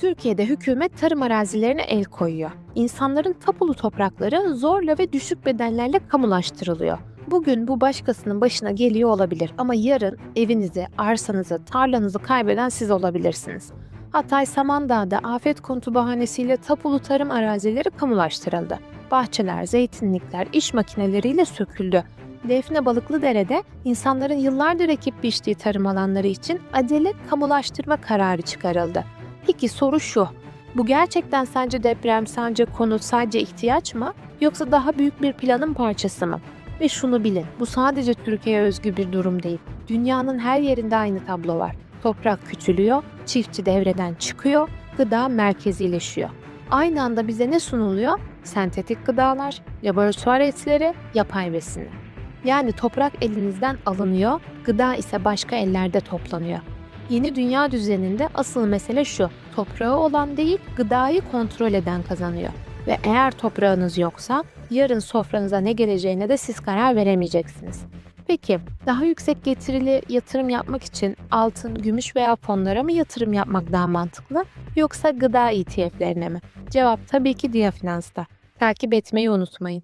Türkiye'de hükümet tarım arazilerine el koyuyor. İnsanların tapulu toprakları zorla ve düşük bedellerle kamulaştırılıyor. Bugün bu başkasının başına geliyor olabilir ama yarın evinizi, arsanızı, tarlanızı kaybeden siz olabilirsiniz. Hatay Samandağ'da afet konutu bahanesiyle tapulu tarım arazileri kamulaştırıldı. Bahçeler, zeytinlikler, iş makineleriyle söküldü. Defne Balıklıdere'de insanların yıllardır ekip biçtiği tarım alanları için acele kamulaştırma kararı çıkarıldı. Peki soru şu. Bu gerçekten sence deprem, sence konu sadece ihtiyaç mı? Yoksa daha büyük bir planın parçası mı? Ve şunu bilin, bu sadece Türkiye'ye özgü bir durum değil. Dünyanın her yerinde aynı tablo var. Toprak küçülüyor, çiftçi devreden çıkıyor, gıda merkezileşiyor. Aynı anda bize ne sunuluyor? Sentetik gıdalar, laboratuvar etleri, yapay besinler. Yani toprak elinizden alınıyor, gıda ise başka ellerde toplanıyor. Yeni dünya düzeninde asıl mesele şu. Toprağı olan değil, gıdayı kontrol eden kazanıyor. Ve eğer toprağınız yoksa yarın sofranıza ne geleceğine de siz karar veremeyeceksiniz. Peki daha yüksek getirili yatırım yapmak için altın, gümüş veya fonlara mı yatırım yapmak daha mantıklı yoksa gıda ETF'lerine mi? Cevap tabii ki Dia Finans'ta. Takip etmeyi unutmayın.